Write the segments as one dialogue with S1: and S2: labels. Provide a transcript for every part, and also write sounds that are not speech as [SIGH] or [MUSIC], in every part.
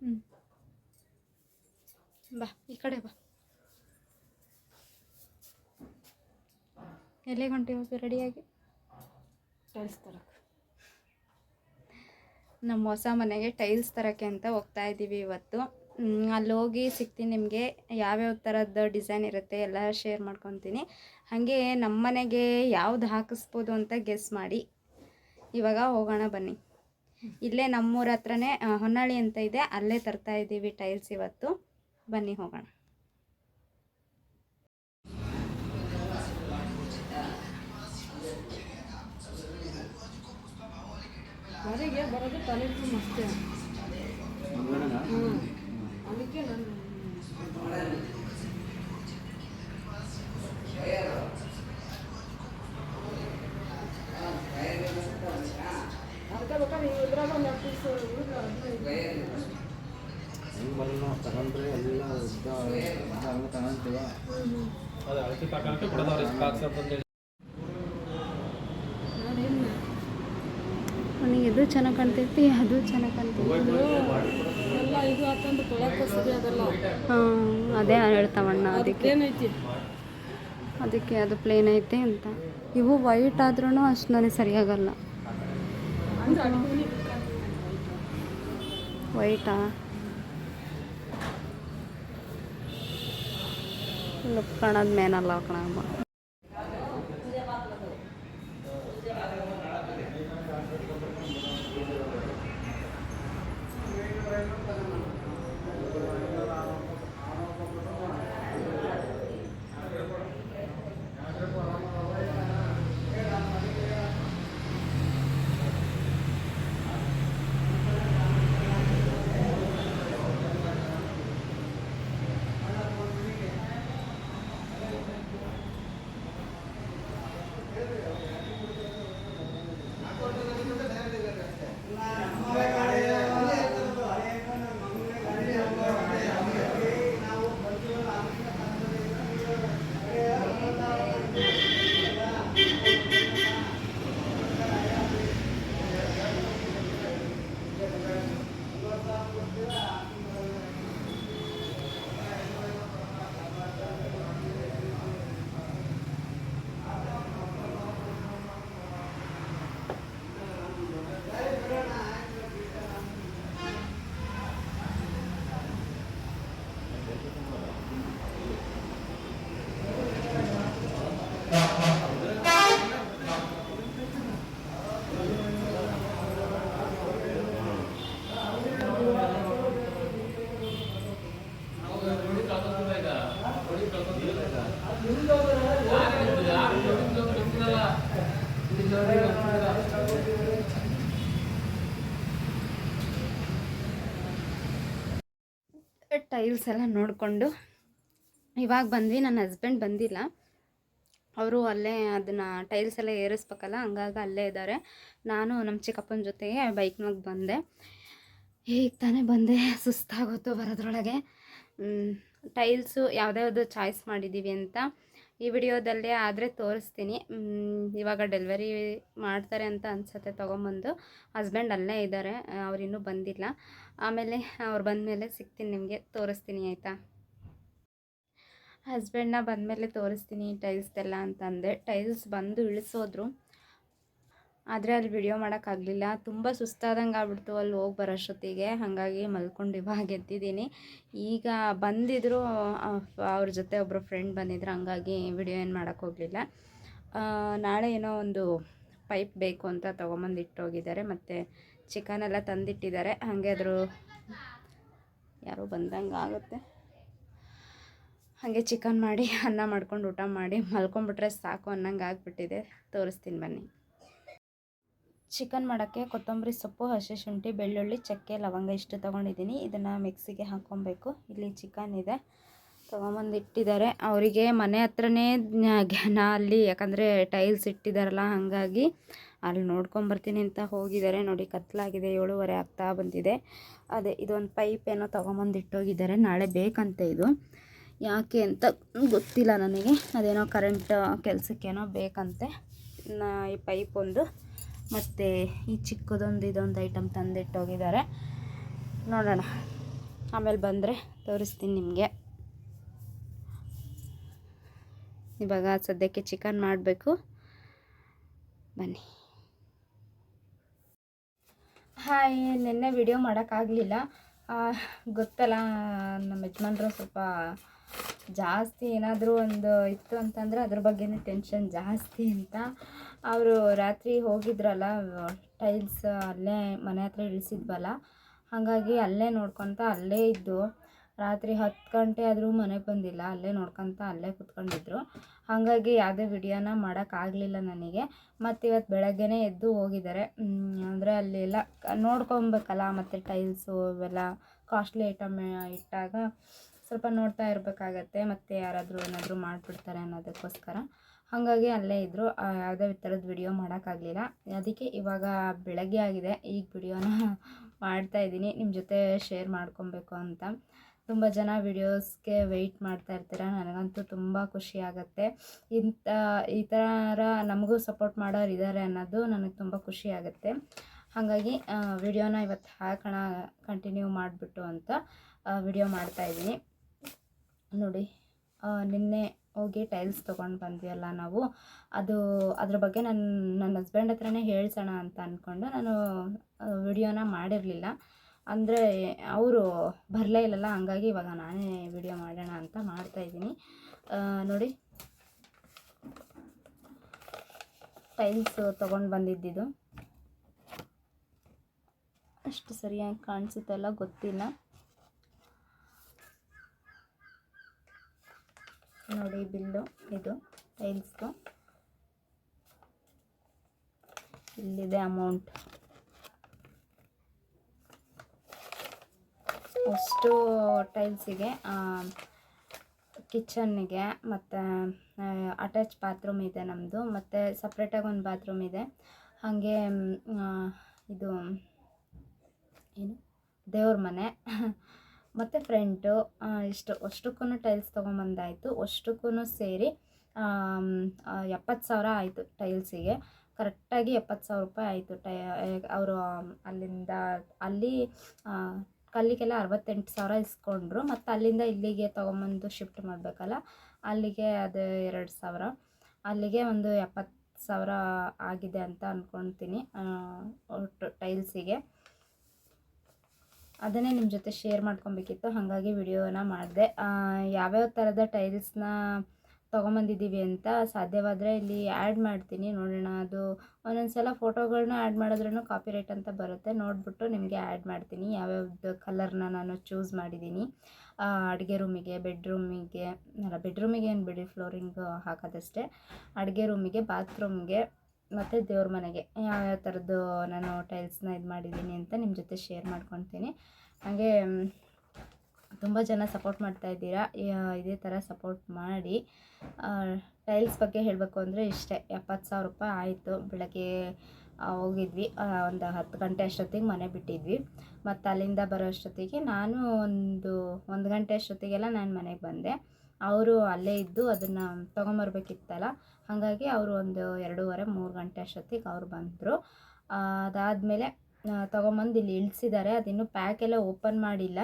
S1: ಹ್ಞೂ ಬಾ ಈ ಕಡೆ ಬಾ. ಗಂಟೆ ಹೋಗಿ ರೆಡಿಯಾಗಿ
S2: ಟೈಲ್ಸ್ ತರಕ್ಕೆ
S1: ನಮ್ಮ ಹೊಸ ಮನೆಗೆ ಟೈಲ್ಸ್ ತರೋಕ್ಕೆ ಅಂತ ಹೋಗ್ತಾ ಇದ್ದೀವಿ ಇವತ್ತು. ಅಲ್ಲಿ ಹೋಗಿ ಸಿಗ್ತೀನಿ ನಿಮಗೆ. ಯಾವ್ಯಾವ ಥರದ್ದು ಡಿಸೈನ್ ಇರುತ್ತೆ ಎಲ್ಲ ಶೇರ್ ಮಾಡ್ಕೊತೀನಿ. ಹಾಗೆ ನಮ್ಮ ಮನೆಗೆ ಯಾವ್ದು ಹಾಕಿಸ್ಬೋದು ಅಂತ ಗೆಸ್ ಮಾಡಿ. ಇವಾಗ ಹೋಗೋಣ ಬನ್ನಿ. ಇಲ್ಲೇ ನಮ್ಮೂರ ಹತ್ರನೇ ಹೊನ್ನಾಳಿ ಅಂತ ಇದೆ. ಅಲ್ಲೇ ತರ್ತಾ ಇದ್ದೀವಿ ಟೈಲ್ಸ್ ಇವತ್ತು. ಬನ್ನಿ ಹೋಗೋಣ.
S2: ಮನೆಗೆ ಬರೋದು ತಲೆಗೂ ಮಸ್ತೆ ಹ್ಞೂ ಅದಕ್ಕೆ ನಾನು ಅದಕ್ಕೆ ಬೇಕಾದ್ರೆ ಇದ್ರಾಗ ಒಂದು ಎರಡು ಪೀಸ್ ಉಳಿದು
S3: ಹೆಂಗೆ ಬರಲ್ಲ ತಗೊಂಡ್ರೆ ಎಲ್ಲ ಉದ್ದ ಉದ್ದ ಹಂಗೆ ತಗೊಂತೀವ
S4: ಅದು ಅಳತೆ
S1: ನನಗೆ ಇದು ಚೆನ್ನಾಗಿ ಕಾಣ್ತೈತಿ ಅದು ಚೆನ್ನಾಗಿ ಕಾಣ್ತೈತಿ
S2: ಎಲ್ಲ ಇದು ಹಾಕೊಂಡು ತೊಳೆಕೋಸಿದೆ ಅದೆಲ್ಲ.
S1: ಹಾಂ ಅದೇ ಹೇಳ್ತಾವಣ್ಣ ಅದಕ್ಕೆ. ಅದಕ್ಕೆ ಅದು ಪ್ಲೇನ್ ಐತೆ ಅಂತ. ಇವು ವೈಟ್ ಆದ್ರೂ ಅಷ್ಟು ನನಗೆ ಸರಿಯಾಗಲ್ಲ.
S2: ಅಂದ್ರೆ ಅಡುಗೆ
S1: ವೈಟಾ ಲುಕ್ ಕಾಣೋದು ಮೇನಲ್ಲ ಟೈಲ್ಸ್ ಎಲ್ಲ ನೋಡಿಕೊಂಡು ಇವಾಗ ಬಂದ್ವಿ, ನನ್ನ ಹಸ್ಬೆಂಡ್ ಬಂದಿಲ್ಲ. ಅವರು ಅಲ್ಲೇ ಅದನ್ನು ಟೈಲ್ಸ್ ಎಲ್ಲ ಏರಿಸ್ಬೇಕಲ್ಲ, ಹಂಗಾಗಿ ಅಲ್ಲೇ ಇದ್ದಾರೆ. ನಾನು ನಮ್ಮ ಚಿಕ್ಕಪ್ಪನ ಜೊತೆಗೆ ಬೈಕ್ನಾಗ ಬಂದೆ. ಈಗ ತಾನೇ ಬಂದೆ ಸುಸ್ತಾಗೋತು ಬರೋದ್ರೊಳಗೆ. ಟೈಲ್ಸು ಯಾವುದ್ಯಾವುದು ಚಾಯ್ಸ್ ಮಾಡಿದ್ದೀವಿ ಅಂತ. ಈ ವಿಡಿಯೋದಲ್ಲೇ ಆದರೆ ತೋರಿಸ್ತೀನಿ. ಇವಾಗ ಡೆಲಿವರಿ ಮಾಡ್ತಾರೆ ಅಂತ ಅನ್ಸತ್ತೆ ತೊಗೊಂಬಂದು. ಹಸ್ಬೆಂಡ್ ಅಲ್ಲೇ ಇದ್ದಾರೆ ಅವರಿನ್ನೂ ಬಂದಿಲ್ಲ. ಆಮೇಲೆ ಅವ್ರು ಬಂದಮೇಲೆ ಸಿಗ್ತೀನಿ ನಿಮಗೆ, ತೋರಿಸ್ತೀನಿ ಆಯಿತಾ? ಹಸ್ಬೆಂಡ್ನ ಬಂದಮೇಲೆ ತೋರಿಸ್ತೀನಿ ಟೈಲ್ಸ್ದೆಲ್ಲ ಅಂತಂದೆ. ಟೈಲ್ಸ್ ಬಂದು ಇಳಿಸೋದ್ರು. ಆದರೆ ಅಲ್ಲಿ ವಿಡಿಯೋ ಮಾಡೋಕ್ಕಾಗಲಿಲ್ಲ ತುಂಬ ಸುಸ್ತಾದಂಗೆ ಆಗ್ಬಿಡ್ತು ಅಲ್ಲಿ ಹೋಗಿ ಬರೋಷ್ಟೊತ್ತಿಗೆ ಹಾಗಾಗಿ ಮಲ್ಕೊಂಡು ಇವಾಗ ಎದ್ದಿದ್ದೀನಿ ಈಗ ಬಂದಿದ್ದರು ಅವ್ರ ಜೊತೆ ಒಬ್ಬರು ಫ್ರೆಂಡ್ ಬಂದಿದ್ರು, ಹಂಗಾಗಿ ವಿಡಿಯೋ ಏನು ಮಾಡೋಕ್ಕೆ ಹೋಗಲಿಲ್ಲ. ನಾಳೆ ಏನೋ ಒಂದು ಪೈಪ್ ಬೇಕು ಅಂತ ತೊಗೊಂಬಂದು ಇಟ್ಟೋಗಿದ್ದಾರೆ. ಮತ್ತು ಚಿಕನ್ ಎಲ್ಲ ತಂದಿಟ್ಟಿದ್ದಾರೆ. ಹಾಗೆ ಅದ್ರ ಯಾರೋ ಬಂದಂಗೆ ಆಗುತ್ತೆ. ಹಾಗೆ ಚಿಕನ್ ಮಾಡಿ, ಅನ್ನ ಮಾಡ್ಕೊಂಡು ಊಟ ಮಾಡಿ ಮಲ್ಕೊಂಡ್ಬಿಟ್ರೆ ಸಾಕು ಅನ್ನಂಗೆ ಆಗಿಬಿಟ್ಟಿದೆ. ತೋರಿಸ್ತೀನಿ ಬನ್ನಿ. ಚಿಕನ್ ಮಾಡೋಕ್ಕೆ ಕೊತ್ತಂಬರಿ ಸೊಪ್ಪು, ಹಸಿ ಶುಂಠಿ, ಬೆಳ್ಳುಳ್ಳಿ, ಚಕ್ಕೆ, ಲವಂಗ ಇಷ್ಟು ತೊಗೊಂಡಿದ್ದೀನಿ. ಇದನ್ನು ಮಿಕ್ಸಿಗೆ ಹಾಕ್ಕೊಬೇಕು. ಇಲ್ಲಿ ಚಿಕನ್ ಇದೆ. ತೊಗೊಂಬಂದು ಇಟ್ಟಿದ್ದಾರೆ. ಅವರಿಗೆ ಮನೆ ಹತ್ರನೇ ಜ್ಞಾನ ಅಲ್ಲಿ, ಯಾಕಂದರೆ ಟೈಲ್ಸ್ ಇಟ್ಟಿದ್ದಾರಲ್ಲ ಹಾಗಾಗಿ ಅಲ್ಲಿ ನೋಡ್ಕೊಂಬರ್ತೀನಿ ಅಂತ ಹೋಗಿದ್ದಾರೆ. ನೋಡಿ ಕತ್ತಲಾಗಿದೆ ಏಳುವರೆ ಆಗ್ತಾ ಬಂದಿದೆ. ಅದೇ, ಇದೊಂದು ಪೈಪ್ ಏನೋ ತೊಗೊಂಬಂದು ಇಟ್ಟೋಗಿದ್ದಾರೆ. ನಾಳೆ ಬೇಕಂತೆ ಇದು. ಯಾಕೆ ಅಂತ ಗೊತ್ತಿಲ್ಲ ನನಗೆ. ಅದೇನೋ ಕರೆಂಟ್ ಕೆಲಸಕ್ಕೇನೋ ಬೇಕಂತೆ. ಈ ಪೈಪ್ ಒಂದು ಮತ್ತು ಈ ಚಿಕ್ಕದೊಂದು ಇದೊಂದು ಐಟಮ್ ತಂದಿಟ್ಟೋಗಿದ್ದಾರೆ. ನೋಡೋಣ. ಆಮೇಲೆ ಬಂದರೆ ತೋರಿಸ್ತೀನಿ ನಿಮಗೆ. ಇವಾಗ ಸದ್ಯಕ್ಕೆ ಚಿಕನ್ ಮಾಡಬೇಕು. ಬನ್ನಿ. ಹಾಯ್, ನಿನ್ನೆ ವಿಡಿಯೋ ಮಾಡೋಕ್ಕಾಗಲಿಲ್ಲ. ಗೊತ್ತಲ್ಲ, ನಮ್ಮ ಯಜಮಾನ್ರು ಸ್ವಲ್ಪ ಜಾಸ್ತಿ ಏನಾದರೂ ಒಂದು ಇತ್ತು ಅಂತಂದರೆ ಅದ್ರ ಬಗ್ಗೆನೇ ಟೆನ್ಷನ್ ಜಾಸ್ತಿ ಅಂತ ಅವರು ರಾತ್ರಿ ಹೋಗಿದ್ರಲ್ಲ ಟೈಲ್ಸ್ ಅಲ್ಲೇ ಮನೆ ಹತ್ರ ಇಳಿಸಿದ್ವಲ್ಲ, ಹಾಗಾಗಿ ಅಲ್ಲೇ ನೋಡ್ಕೊತ ಅಲ್ಲೇ ಇದ್ದು, ರಾತ್ರಿ ಹತ್ತು ಗಂಟೆ ಆದರೂ ಮನೆಗೆ ಬಂದಿಲ್ಲ, ಅಲ್ಲೇ ನೋಡ್ಕೊತ ಅಲ್ಲೇ ಕುತ್ಕೊಂಡಿದ್ರು. ಹಾಗಾಗಿ ಯಾವುದೇ ವಿಡಿಯೋನ ಮಾಡೋಕ್ಕಾಗಲಿಲ್ಲ ನನಗೆ. ಮತ್ತು ಇವತ್ತು ಬೆಳಗ್ಗೆನೇ ಎದ್ದು ಹೋಗಿದ್ದಾರೆ. ಅಂದರೆ ಅಲ್ಲೆಲ್ಲ ನೋಡ್ಕೊಬೇಕಲ್ಲ, ಮತ್ತು ಟೈಲ್ಸು ಇವೆಲ್ಲ ಕಾಸ್ಟ್ಲಿ ಐಟಮ್ ಇಟ್ಟಾಗ. ಸ್ವಲ್ಪ ನೋಡ್ತಾ ಇರಬೇಕಾಗತ್ತೆ, ಮತ್ತು ಯಾರಾದರೂ ಏನಾದರೂ ಮಾಡಿಬಿಡ್ತಾರೆ ಅನ್ನೋದಕ್ಕೋಸ್ಕರ. ಹಾಗಾಗಿ ಅಲ್ಲೇ ಇದ್ದರು ಯಾವುದೇ ಥರದ ವಿಡಿಯೋ ಮಾಡೋಕ್ಕಾಗಲಿಲ್ಲ. ಅದಕ್ಕೆ ಇವಾಗ ಬೆಳಗ್ಗೆ ಆಗಿದೆ, ಈಗ ವಿಡಿಯೋನ ಮಾಡ್ತಾ ಇದ್ದೀನಿ. ನಿಮ್ಮ ಜೊತೆ ಶೇರ್ ಮಾಡ್ಕೊಬೇಕು ಅಂತ. ತುಂಬ ಜನ ವಿಡಿಯೋಸ್ಗೆ ವೆಯ್ಟ್ ಮಾಡ್ತಾ ಇರ್ತೀರ, ನನಗಂತೂ ತುಂಬ ಖುಷಿ ಆಗುತ್ತೆ. ಇಂಥ ಈ ಥರ ನಮಗೂ ಸಪೋರ್ಟ್ ಮಾಡೋರು ಇದ್ದಾರೆ ಅನ್ನೋದು ನನಗೆ ತುಂಬ ಖುಷಿ ಆಗುತ್ತೆ. ಹಾಗಾಗಿ ವಿಡಿಯೋನ ಇವತ್ತು ಹಾಕೋಣ ಕಂಟಿನ್ಯೂ ಮಾಡಿಬಿಟ್ಟು ಅಂತ ವಿಡಿಯೋ ಮಾಡ್ತಾಯಿದ್ದೀನಿ ನೋಡಿ ನಿನ್ನೆ ಹೋಗಿ ಟೈಲ್ಸ್ ತೊಗೊಂಡು ಬಂದ್ವಿ ನಾವು. ಅದು, ಅದ್ರ ಬಗ್ಗೆ ನನ್ನ ನನ್ನ ಹಸ್ಬೆಂಡ್ ಹತ್ರನೇ ಹೇಳ್ಸೋಣ ಅಂತ ಅಂದ್ಕೊಂಡು ನಾನು ವಿಡಿಯೋನ ಮಾಡಿರಲಿಲ್ಲ. ಅಂದರೆ, ಅವರು ಬರಲೇ ಇಲ್ಲಲ್ಲ, ಹಂಗಾಗಿ ಇವಾಗ ನಾನೇ ವಿಡಿಯೋ ಮಾಡೋಣ ಅಂತ ಮಾಡ್ತಾಯಿದ್ದೀನಿ ನೋಡಿ. ಟೈಲ್ಸ್ ತೊಗೊಂಡು ಬಂದಿದ್ದಿದ್ದು ಅಷ್ಟು ಸರಿಯಾಗಿ ಕಾಣಿಸುತ್ತಲ್ಲ ಗೊತ್ತಿಲ್ಲ. ನೋಡಿ ಬಿಲ್ಲು ಇದು ಟೈಲ್ಸ್ದು ಇಲ್ಲಿದೆ ಅಮೌಂಟ್ ಅಷ್ಟು ಟೈಲ್ಸಿಗೆ ಕಿಚನ್ನಿಗೆ ಮತ್ತು ಅಟ್ಯಾಚ್ ಬಾತ್ರೂಮ್ ಇದೆ ನಮ್ಮದು ಮತ್ತು ಸಪ್ರೇಟಾಗಿ ಒಂದು ಬಾತ್ರೂಮ್ ಇದೆ. ಹಾಗೆ ಇದು, ಏನು? ದೇವ್ರ ಮನೆ. [LAUGHS] ಮತ್ತು ಫ್ರಂಟು ಇಷ್ಟು ಅಷ್ಟಕ್ಕೂ ಟೈಲ್ಸ್ ತೊಗೊಂಬಂದಾಯಿತು. ಅಷ್ಟಕ್ಕೂ ಸೇರಿ ಎಪ್ಪತ್ತು ಸಾವಿರ ಆಯಿತು ಟೈಲ್ಸಿಗೆ ಕರೆಕ್ಟಾಗಿ ಎಪ್ಪತ್ತು ಸಾವಿರ ರೂಪಾಯಿ ಆಯಿತು ಟೈ ಅವರು ಅಲ್ಲಿಂದ, ಅಲ್ಲಿ ಕಲ್ಲಿಗೆಲ್ಲ ಅರವತ್ತೆಂಟು ಸಾವಿರ ಇಸ್ಕೊಂಡ್ರು. ಮತ್ತು ಅಲ್ಲಿಂದ ಇಲ್ಲಿಗೆ ತೊಗೊಂಬಂದು ಶಿಫ್ಟ್ ಮಾಡಬೇಕಲ್ಲ? ಅಲ್ಲಿಗೆ ಅದು ಎರಡು ಸಾವಿರ. ಅಲ್ಲಿಗೆ ಒಂದು ಎಪ್ಪತ್ತು ಸಾವಿರ ಆಗಿದೆ ಅಂತ ಅಂದ್ಕೊತೀನಿ ಟೈಲ್ಸಿಗೆ ಅದನ್ನೇ ನಿಮ್ಮ ಜೊತೆ ಶೇರ್ ಮಾಡ್ಕೊಬೇಕಿತ್ತು. ಹಾಗಾಗಿ ವಿಡಿಯೋನ ಮಾಡಿದೆ. ಯಾವ್ಯಾವ ಥರದ ಟೈಲ್ಸ್ನ ತೊಗೊಂಬಂದಿದ್ದೀವಿ ಅಂತ ಸಾಧ್ಯವಾದರೆ ಇಲ್ಲಿ ಆ್ಯಡ್ ಮಾಡ್ತೀನಿ. ನೋಡೋಣ, ಅದು ಒಂದೊಂದು ಸಲ ಫೋಟೋಗಳನ್ನ ಆ್ಯಡ್ ಮಾಡಿದ್ರೂ ಕಾಪಿ ಕಾಪಿರೈಟ್ ಅಂತ ಬರುತ್ತೆ. ನೋಡಿಬಿಟ್ಟು ನಿಮಗೆ ಆ್ಯಡ್ ಮಾಡ್ತೀನಿ. ಯಾವ್ಯಾವ್ದು ಕಲರ್ನ ನಾನು ಚೂಸ್ ಮಾಡಿದ್ದೀನಿ. ಅಡುಗೆ ರೂಮಿಗೆ ಬೆಡ್ರೂಮಿಗೆ ಅಲ್ಲ ಬೆಡ್ರೂಮಿಗೆ ಏನು ಬಿಡಿ ಫ್ಲೋರಿಂಗ್ ಹಾಕೋದಷ್ಟೇ. ಅಡುಗೆ ರೂಮಿಗೆ ಬಾತ್ರೂಮ್ಗೆ ಮತ್ತು ದೇವ್ರ ಮನೆಗೆ. ಯಾವ್ಯಾವ ಥರದ್ದು ನಾನು ಟೈಲ್ಸ್ನ ಇದು ಮಾಡಿದ್ದೀನಿ ಅಂತ ನಿಮ್ಮ ಜೊತೆ ಶೇರ್ ಮಾಡ್ಕೊತೀನಿ ಹಾಗೆ ತುಂಬ ಜನ ಸಪೋರ್ಟ್ ಮಾಡ್ತಾ ಇದ್ದೀರಾ. ಇದೇ ಥರ ಸಪೋರ್ಟ್ ಮಾಡಿ. ಟೈಲ್ಸ್ ಬಗ್ಗೆ ಹೇಳಬೇಕು ಅಂದರೆ ಇಷ್ಟೇ. ಎಪ್ಪತ್ತು ಸಾವಿರ ರೂಪಾಯಿ ಆಯಿತು. ಬೆಳಗ್ಗೆ ಹೋಗಿದ್ವಿ. ಒಂದು ಹತ್ತು ಗಂಟೆ ಅಷ್ಟೊತ್ತಿಗೆ ಮನೆ ಬಿಟ್ಟಿದ್ವಿ. ಮತ್ತು ಅಲ್ಲಿಂದ ಬರೋ ಅಷ್ಟೊತ್ತಿಗೆ ನಾನು ಒಂದು ಒಂದು ಗಂಟೆ ಅಷ್ಟೊತ್ತಿಗೆಲ್ಲ ನಾನು ಮನೆಗೆ ಬಂದೆ. ಅವರು ಅಲ್ಲೇ ಇದ್ದು ಅದನ್ನು ತೊಗೊಂಬರ್ಬೇಕಿತ್ತಲ್ಲ. ಹಾಗಾಗಿ ಅವರು ಒಂದು ಎರಡೂವರೆ, ಮೂರು ಗಂಟೆ ಅಷ್ಟೊತ್ತಿಗೆ ಅವ್ರು ಬಂದರು. ಅದಾದಮೇಲೆ ತೊಗೊಂಬಂದು ಇಲ್ಲಿ ಇಳಿಸಿದ್ದಾರೆ. ಅದಿನ್ನೂ ಪ್ಯಾಕೆಲ್ಲ ಓಪನ್ ಮಾಡಿಲ್ಲ.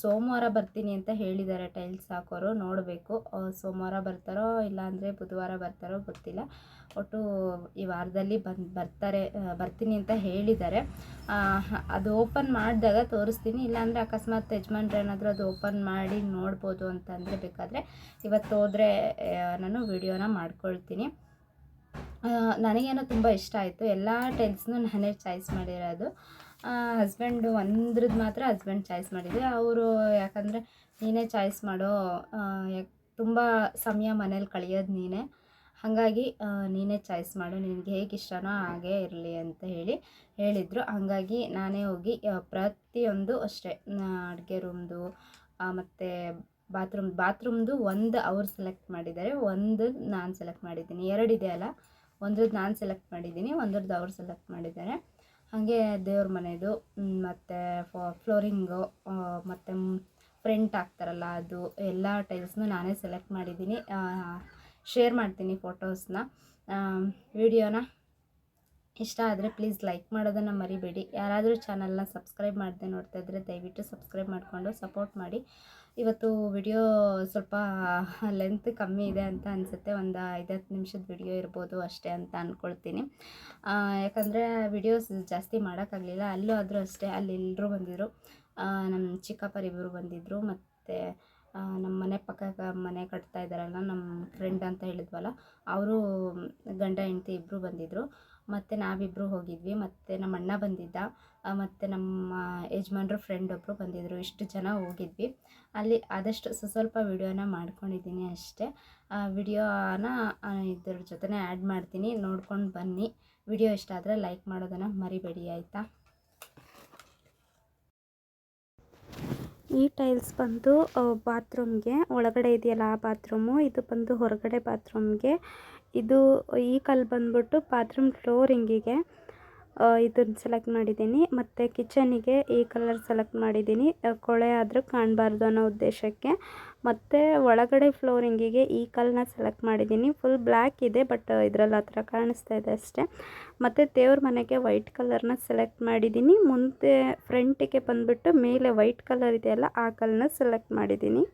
S1: ಸೋಮವಾರ ಬರ್ತೀನಿ ಅಂತ ಹೇಳಿದ್ದಾರೆ ಟೈಲ್ಸ್ ಹಾಕೋರು, ನೋಡಬೇಕು. ಸೋಮವಾರ ಬರ್ತಾರೋ ಇಲ್ಲಾಂದರೆ ಬುಧವಾರ ಬರ್ತಾರೋ ಗೊತ್ತಿಲ್ಲ. ಒಟ್ಟು ಈ ವಾರದಲ್ಲಿ ಬಂದು, ಬರ್ತಾರೆ ಬರ್ತೀನಿ ಅಂತ ಹೇಳಿದ್ದಾರೆ. ಅದು ಓಪನ್ ಮಾಡಿದಾಗ ತೋರಿಸ್ತೀನಿ. ಇಲ್ಲಾಂದರೆ ಅಕಸ್ಮಾತ್ ಯಜಮಾನ್ರು ಏನಾದರೂ ಅದು ಓಪನ್ ಮಾಡಿ ನೋಡ್ಬೋದು ಅಂತಂದರೆ ಬೇಕಾದರೆ ಇವತ್ತು ಹೋದರೆ ನಾನು ವಿಡಿಯೋನ ಮಾಡ್ಕೊಳ್ತೀನಿ. ನನಗೇನು ತುಂಬ ಇಷ್ಟ ಆಯಿತು. ಎಲ್ಲ ಟೈಲ್ಸ್ನೂ ನಾನೇ ಚಾಯ್ಸ್ ಮಾಡಿರೋದು. ಹಸ್ಬೆಂಡು ಒಂದ್ರದ್ದು ಮಾತ್ರ ಹಸ್ಬೆಂಡ್ ಚಾಯ್ಸ್ ಮಾಡಿದ್ದೆ ಅವರು ಯಾಕಂದರೆ ನೀನೇ ಚಾಯ್ಸ್ ಮಾಡೋ ಯಾಕೆ ತುಂಬ ಸಮಯ ಮನೇಲಿ ಕಳೆಯೋದು ನೀನೇ. ಹಾಗಾಗಿ ನೀನೇ ಚಾಯ್ಸ್ ಮಾಡು. ನಿನಗೆ ಹೇಗೆ ಇಷ್ಟನೋ ಹಾಗೇ ಇರಲಿ ಅಂತ ಹೇಳಿ ಹೇಳಿದರು. ಹಾಗಾಗಿ ನಾನೇ ಹೋಗಿ ಪ್ರತಿಯೊಂದು ಅಷ್ಟೇ. ಅಡುಗೆ ರೂಮ್ದು ಮತ್ತು ಬಾತ್ರೂಮ್ ಬಾತ್ರೂಮ್ದು ಒಂದು ಅವ್ರು ಸೆಲೆಕ್ಟ್ ಮಾಡಿದ್ದಾರೆ. ಒಂದು ನಾನು ಸೆಲೆಕ್ಟ್ ಮಾಡಿದ್ದೀನಿ. ಎರಡಿದೆ ಅಲ್ಲ. ಒಂದ್ರದ್ದು ನಾನು ಸೆಲೆಕ್ಟ್ ಮಾಡಿದ್ದೀನಿ ಒಂದ್ರದ್ದು ಅವ್ರು ಸೆಲೆಕ್ಟ್ ಮಾಡಿದ್ದಾರೆ. ಹಾಗೆ ದೇವ್ರ ಮನೆದು ಮತ್ತು ಫ್ಲೋರಿಂಗು ಮತ್ತು ಫ್ರಂಟ್ ಹಾಕ್ತಾರಲ್ಲ ಅದು, ಎಲ್ಲ ಟೈಲ್ಸ್ನು ನಾನೇ ಸೆಲೆಕ್ಟ್ ಮಾಡಿದ್ದೀನಿ. ಶೇರ್ ಮಾಡ್ತೀನಿ ಫೋಟೋಸ್ನ ವಿಡಿಯೋನ ಇಷ್ಟ ಆದರೆ ಪ್ಲೀಸ್ ಲೈಕ್ ಮಾಡೋದನ್ನು ಮರಿಬೇಡಿ. ಯಾರಾದರೂ ಚಾನಲ್ನ ಸಬ್ಸ್ಕ್ರೈಬ್ ಮಾಡದೆ ನೋಡ್ತಾ ಇದ್ದರೆ ದಯವಿಟ್ಟು ಸಬ್ಸ್ಕ್ರೈಬ್ ಮಾಡಿಕೊಂಡು ಸಪೋರ್ಟ್ ಮಾಡಿ. ಇವತ್ತು ವಿಡಿಯೋ ಸ್ವಲ್ಪ ಲೆಂತ್ ಕಮ್ಮಿ ಇದೆ ಅಂತ ಅನಿಸುತ್ತೆ. ಒಂದು ಐದತ್ತು ನಿಮಿಷದ ವಿಡಿಯೋ ಇರ್ಬೋದು ಅಷ್ಟೇ ಅಂತ ಅಂದ್ಕೊಳ್ತೀನಿ ಯಾಕಂದರೆ ವಿಡಿಯೋಸ್ ಜಾಸ್ತಿ ಮಾಡೋಕ್ಕಾಗಲಿಲ್ಲ. ಅಲ್ಲೂ ಆದರೂ ಅಷ್ಟೇ ಅಲ್ಲಿ ಎಲ್ಲರೂ ಬಂದಿದ್ದರು ನಮ್ಮ ಚಿಕ್ಕಪ್ಪರಿಬ್ಬರು ಬಂದಿದ್ದರು ಮತ್ತು ನಮ್ಮ ಮನೆ ಪಕ್ಕ ಮನೆ ಕಟ್ತಾ ಇದ್ದಾರಲ್ಲ ನಮ್ಮ ಫ್ರೆಂಡ್ ಅಂತ ಹೇಳಿದ್ವಲ್ಲ, ಅವರು ಗಂಡ, ಹೆಂಡತಿ ಇಬ್ಬರು ಬಂದಿದ್ದರು ಮತ್ತು ನಾವಿಬ್ಬರು ಹೋಗಿದ್ವಿ, ಮತ್ತು ನಮ್ಮ ಅಣ್ಣ ಬಂದಿದ್ದ ಮತ್ತು ನಮ್ಮ ಯಜಮಾನ್ರ ಫ್ರೆಂಡ್ ಒಬ್ಬರು ಬಂದಿದ್ದರು ಇಷ್ಟು ಜನ ಹೋಗಿದ್ವಿ. ಅಲ್ಲಿ ಆದಷ್ಟು ಸ್ವ- ಸ್ವಲ್ಪ ವಿಡಿಯೋನ ಮಾಡ್ಕೊಂಡಿದ್ದೀನಿ ಅಷ್ಟೇ. ವಿಡಿಯೋನ ಇದ್ರ ಜೊತೆನೇ ಆ್ಯಡ್ ಮಾಡ್ತೀನಿ, ನೋಡ್ಕೊಂಡು ಬನ್ನಿ. ವಿಡಿಯೋ ಇಷ್ಟ ಆದರೆ ಲೈಕ್ ಮಾಡೋದನ್ನು ಮರಿಬೇಡಿ, ಆಯಿತಾ? ಈ ಟೈಲ್ಸ್ ಬಂದು ಬಾತ್ರೂಮ್ಗೆ ಒಳಗಡೆ ಇದೆಯಲ್ಲ ಆ ಬಾತ್ರೂಮು ಇದು ಬಂದು ಹೊರಗಡೆ ಬಾತ್ರೂಮ್ಗೆ ಇದು ಈ ಕಲ್ಲು ಬಂದ್ಬಿಟ್ಟು ಬಾತ್ರೂಮ್ ಫ್ಲೋರಿಂಗಿಗೆ ಇದನ್ನು ಸೆಲೆಕ್ಟ್ ಮಾಡಿದ್ದೀನಿ. ಮತ್ತು ಕಿಚನಿಗೆ ಈ ಕಲರ್ ಸೆಲೆಕ್ಟ್ ಮಾಡಿದ್ದೀನಿ. ಕೊಳೆ ಆದರೂ ಕಾಣಬಾರ್ದು ಅನ್ನೋ ಉದ್ದೇಶಕ್ಕೆ. ಮತ್ತು ಒಳಗಡೆ ಫ್ಲೋರಿಂಗಿಗೆ ಈ ಕಲ್ಲನ್ನ ಸೆಲೆಕ್ಟ್ ಮಾಡಿದ್ದೀನಿ. ಫುಲ್ ಬ್ಲ್ಯಾಕ್ ಇದೆ ಬಟ್ ಇದರಲ್ಲಿ ಆ ಥರ ಕಾಣಿಸ್ತಾ ಇದೆ ಅಷ್ಟೇ. ಮತ್ತು ದೇವ್ರ ಮನೆಗೆ ವೈಟ್ ಕಲರ್ನ ಸೆಲೆಕ್ಟ್ ಮಾಡಿದ್ದೀನಿ. ಮುಂದೆ ಫ್ರಂಟಿಗೆ ಬಂದುಬಿಟ್ಟು ಮೇಲೆ ವೈಟ್ ಕಲರ್ ಇದೆಯಲ್ಲ, ಆ ಕಲ್ಲನ್ನ ಸೆಲೆಕ್ಟ್ ಮಾಡಿದ್ದೀನಿ.